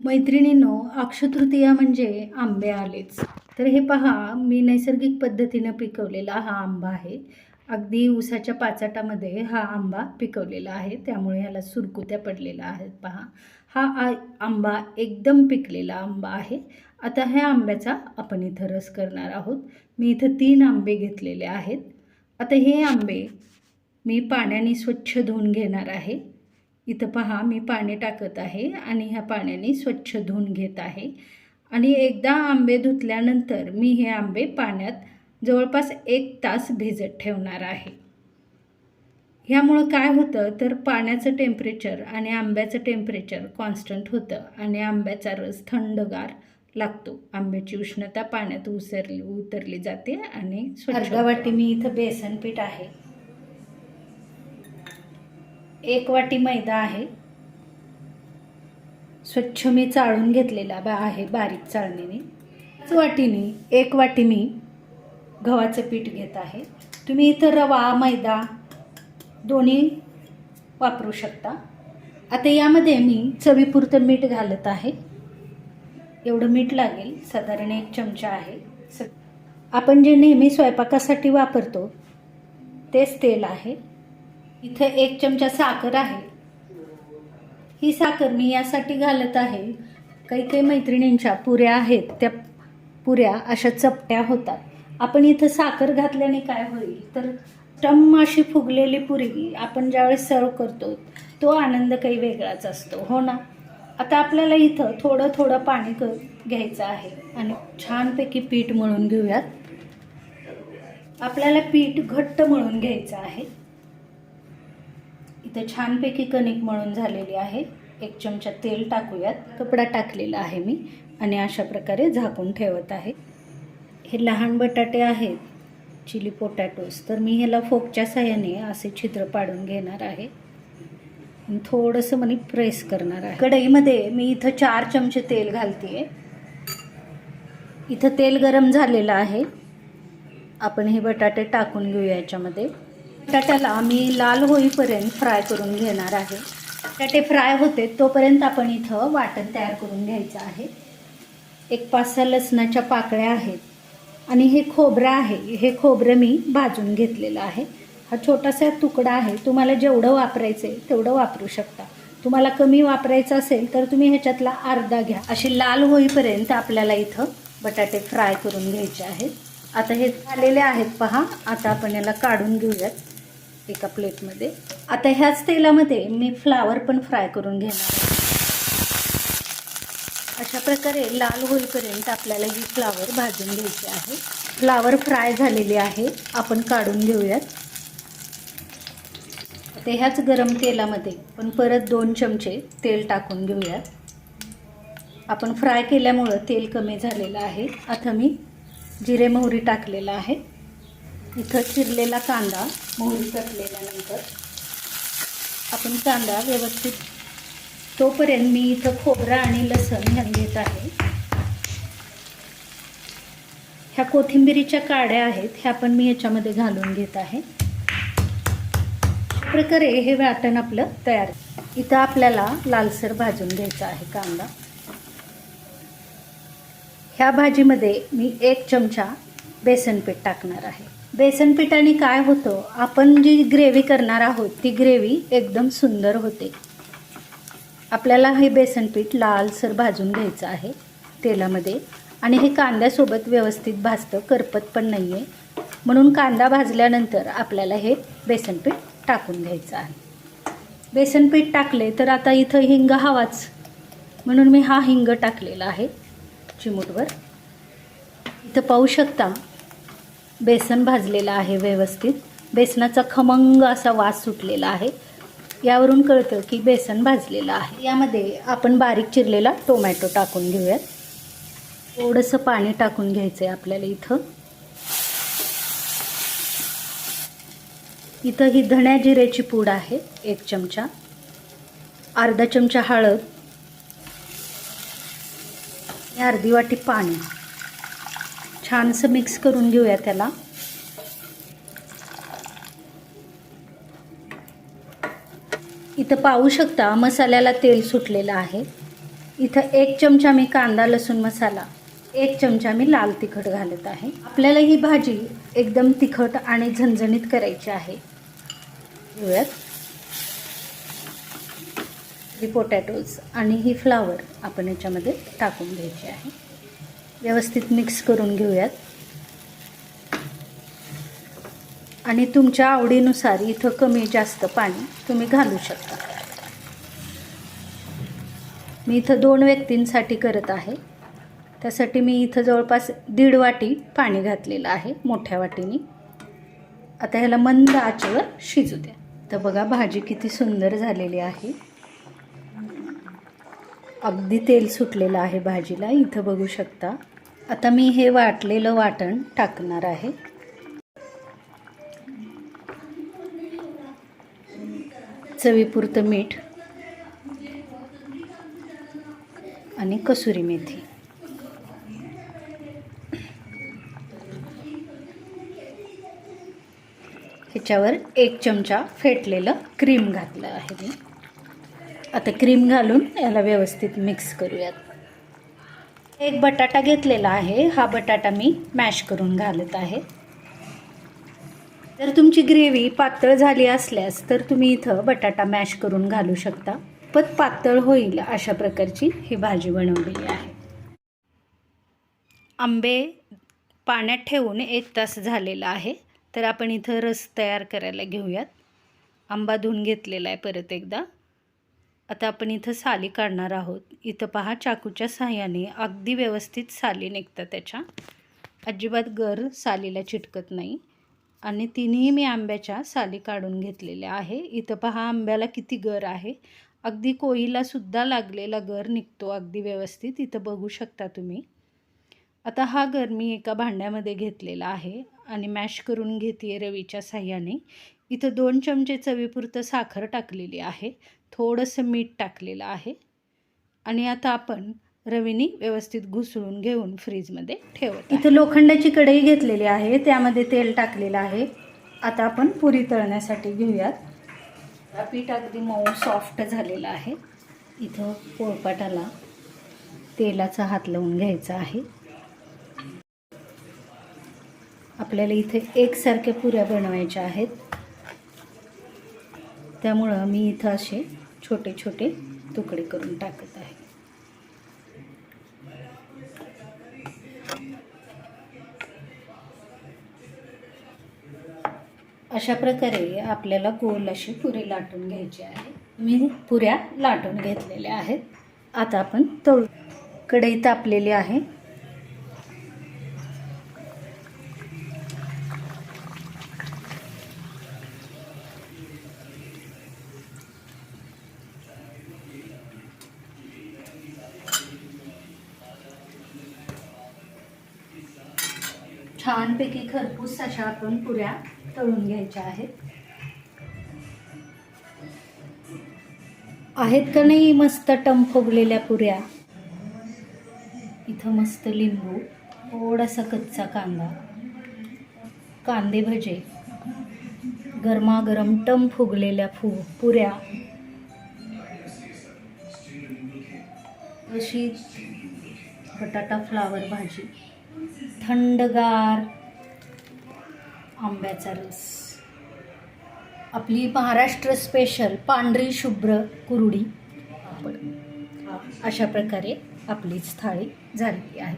मैत्रिणींनो अक्षतृतीया म्हणजे आंबे आलेच. तर हे पहा मी नैसर्गिक पद्धतीनं पिकवलेला हा आंबा आहे. अगदी ऊसाच्या पाचाटामध्ये हा आंबा पिकवलेला आहे. त्यामुळे ह्याला सुरकुत्या पडलेल्या आहेत पहा हा आ आंबा एकदम पिकलेला आंबा आहे. आता ह्या आंब्याचा आपण इथं रस करणार आहोत. मी इथं तीन आंबे घेतलेले आहेत. आता हे आंबे मी पाण्याने स्वच्छ धुवून घेणार आहे. इथं पहा मी पाणी टाकत आहे आणि ह्या पाण्याने स्वच्छ धुवून घेत आहे. आणि एकदा आंबे धुतल्यानंतर मी हे आंबे पाण्यात जवळपास एक तास भिजत ठेवणार आहे. ह्यामुळं काय होतं तर पाण्याचं टेम्परेचर आणि आंब्याचं टेम्परेचर कॉन्स्टंट होतं आणि आंब्याचा रस थंडगार लागतो. आंब्याची उष्णता पाण्यात उसरली उतरली जाते आणि अर्धा वाटी मी इथं बेसन पीठ आहे. एक वाटी मैदा आहे. स्वच्छ मी चाळून घेतलेला बा आहे बारीक चाळणीने. त्याच वाटीने एक वाटी मी गव्हाचं पीठ घेत आहे. तुम्ही इथं रवा मैदा दोन्ही वापरू शकता. आता यामध्ये मी चवीपुरतं मीठ घालत आहे. एवढं मीठ लागेल. साधारण एक चमचा आहे. स आपण जे नेहमी स्वयंपाकासाठी वापरतो तेच तेल आहे. इथे एक चमचा साखर आहे. ही साखर मी यासाठी घालत आहे. काही काही मैत्रिणींच्या पुऱ्या आहेत. त्या पुऱ्या अशा चपट्या होतात. आपण इथं साखर घातल्याने काय होईल? तर टम्म अशी फुगलेली पुरी आपण ज्यावेळेस सर्व करतो तो आनंद काही वेगळाच असतो. हो ना? आता आपल्याला इथं थोडं थोडं पाणी क घ्यायचं आहे. आणि छानपैकी पीठ मळून घेऊयात. आपल्याला पीठ घट्ट मळून घ्यायचं आहे. इथे छानपैकी कणिक मळून झालेली आहे. एक चमचा तेल टाकूयात. कपडा टाकलेला आहे मी आणि अशा प्रकारे झाकून ठेवत आहे. हे लहान बटाटे आहेत चिली पोटॅटोज. तर मी ह्याला फोकच्या साह्याने असे छिद्र पाडून घेणार आहे. थोडंसं म्हणे प्रेस करणार आहे. कढईमध्ये मी इथं चार चमचे तेल घालते इथं तेल गरम झालेलं आहे. आपण हे बटाटे टाकून घेऊया याच्यामध्ये. बटाट्याला मी लाल होईपर्यंत फ्राय करून घेणार आहे. बटाटे फ्राय होते तोपर्यंत आपण इथं वाटण तयार करून घ्यायचं आहे. एक पाच सहा लसणाच्या पाकळ्या आहेत. आणि हे खोबरं आहे. हे खोबरं मी भाजून घेतलेलं आहे. हा छोटासा तुकडा आहे. तुम्हाला जेवढं वापरायचं आहे तेवढं वापरू शकता. तुम्हाला कमी वापरायचं असेल तर तुम्ही ह्याच्यातला अर्धा घ्या. अशी लाल होईपर्यंत आपल्याला इथं बटाटे फ्राय करून घ्यायचे आहेत. आता हे झालेले आहेत पहा. आता आपण याला काढून घेऊयात. एका प्लेटमध्ये. आता ह्याच तेलामध्ये मी फ्लावर पण फ्राय करून घेणार आहे. अशा प्रकारे लाल होईपर्यंत आपल्याला ही फ्लावर भाजून घ्यायची आहे. फ्लावर फ्राय झालेली आहे. आपण काढून घेऊयात. ते ह्याच गरम तेलामध्ये पण परत दोन चमचे तेल टाकून घेऊयात. आपण फ्राय केल्यामुळं तेल कमी झालेलं आहे. आता मी जिरे मोहरी टाकलेलं आहे. इथं चिरलेला कांदा मोहरी कटलेल्यानंतर आपण कांदा व्यवस्थित तोपर्यंत मी इथं खोबरा आणि लसण ह्या घेत आहे. ह्या कोथिंबिरीच्या काड्या आहेत ह्या पण मी ह्याच्यामध्ये घालून घेत आहे. प्रकारे हे वाटण आपलं तयार. इथं आपल्याला लालसर भाजून घ्यायचा आहे कांदा. ह्या भाजीमध्ये मी एक चमचा बेसन पीठ टाकणार आहे. बेसन पिठाने काय होतं? आपण जी ग्रेव्ही करणार आहोत ती ग्रेव्ही एकदम सुंदर होते. आपल्याला हे बेसन पीठ लालसर भाजून घ्यायचं आहे तेलामध्ये. आणि हे कांद्यासोबत व्यवस्थित भाजतं करपत पण नाही आहे म्हणून कांदा भाजल्यानंतर आपल्याला हे बेसन पीठ टाकून घ्यायचं आहे. बेसन पीठ टाकले तर आता इथं हिंग हवाच. म्हणून मी हा हिंग टाकलेला आहे चिमूटवर. इथं पाहू शकता बेसन भाजलेलं आहे व्यवस्थित. बेसनाचा खमंग असा वास सुटलेला आहे. यावरून कळतं की बेसन भाजलेलं आहे. यामध्ये आपण बारीक चिरलेला टोमॅटो टाकून घेऊयात. थोडंसं पाणी टाकून घ्यायचं आहे आपल्याला इथं. इथं ही धण्या जिऱ्याची पूड आहे एक चमचा. अर्धा चमचा हळद. अर्धी वाटी पाणी. छानसं मिक्स करून घेऊया त्याला. इथं पाहू शकता मसाल्याला तेल सुटलेलं आहे. इथं एक चमचा मी कांदा लसूण मसाला एक चमचा मी लाल तिखट घालत आहे. आपल्याला ही भाजी एकदम तिखट आणि झणझणीत करायची आहे. घेऊयात. ही पोटॅटोज आणि ही फ्लावर आपण याच्यामध्ये टाकून घ्यायची आहे. व्यवस्थित मिक्स करून घेऊयात. आणि तुमच्या आवडीनुसार इथं कमी जास्त पाणी तुम्ही घालू शकता. मी इथं दोन व्यक्तींसाठी करत आहे. त्यासाठी मी इथं जवळपास दीड वाटी पाणी घातलेलं आहे मोठ्या वाटीने. आता ह्याला मंद आचेवर शिजू द्या. तर बघा भाजी किती सुंदर झालेली आहे. अगदी तेल सुटलेलं आहे भाजीला इथं बघू शकता. आता मी हे वाटलेलं वाटण टाकणार आहे. चवीपुरतं मीठ आणि कसुरी मेथी. ह्याच्यावर एक चमचा फेटलेलं क्रीम घातलं आहे मी. आता क्रीम घालून याला व्यवस्थित मिक्स करूयात. एक बटाटा घेतलेला आहे. हा बटाटा मी मॅश करून घालत आहे. जर तुमची ग्रेव्ही पातळ झाली असल्यास तर तुम्ही इथं बटाटा मॅश करून घालू शकता. पण पातळ होईल अशा प्रकारची ही भाजी बनवलेली आहे. आंबे पाण्यात ठेवून एक तास झालेला आहे. तर आपण इथं रस तयार करायला घेऊयात. आंबा धुवून घेतलेला आहे परत एकदा. आता आपण इथं साली काढणार आहोत. इथं पहा चाकूच्या साह्याने अगदी व्यवस्थित साली निघतात त्याच्या. अजिबात गर सालीला चिटकत नाही. आणि तिन्ही मी आंब्याच्या साली काढून घेतलेल्या आहे. इथं पहा आंब्याला किती गर आहे. अगदी कोळीलासुद्धा लागलेला गर निघतो अगदी व्यवस्थित. इथं बघू शकता तुम्ही. आता हा गर मी एका भांड्यामध्ये घेतलेला आहे आणि मॅश करून घेते रवीच्या साह्याने इथं दोन चमचे चवीपुरतं साखर टाकलेली आहे. थोडंसं मीठ टाकलेलं आहे. आणि आता आपण रवीनी व्यवस्थित घुसळून घेऊन फ्रीजमध्ये ठेवत इथं लोखंडाची कढई घेतलेली आहे. त्यामध्ये तेल टाकलेलं आहे. आता आपण पुरी तळण्यासाठी घेऊयात. पीठ अगदी मऊ सॉफ्ट झालेलं आहे. इथं पोळपाटाला तेलाचा हात लावून घ्यायचा आहे. आपल्याला इथे एकसारख्या पुऱ्या बनवायच्या आहेत. त्यामुळं मी इथं असे छोटे छोटे तुकडे करून टाकत आहे. अशा प्रकारे आपल्याला गोल अशी पुरी लाटून घ्यायची आहे. मी पुऱ्या लाटून घेतलेल्या आहेत. आता आपण तळू कढई तापलेली आहे. छानपैकी खरपूस अशा आपण पुऱ्या तळून घ्यायच्या आहेत. आहेत का नाही मस्त टम फुगलेल्या पुऱ्या? इथं मस्त लिंबू थोडासा कच्चा कांदा कांदे भजे गरमागरम टम फुगलेल्या फु पुऱ्या. अशी बटाटा फ्लावर भाजी. थंडगार आंब्याचा रस. आपली महाराष्ट्र स्पेशल पांढरी शुभ्र कुरुडी. पापड अशा प्रकारे आपलीच थाळी झालेली आहे.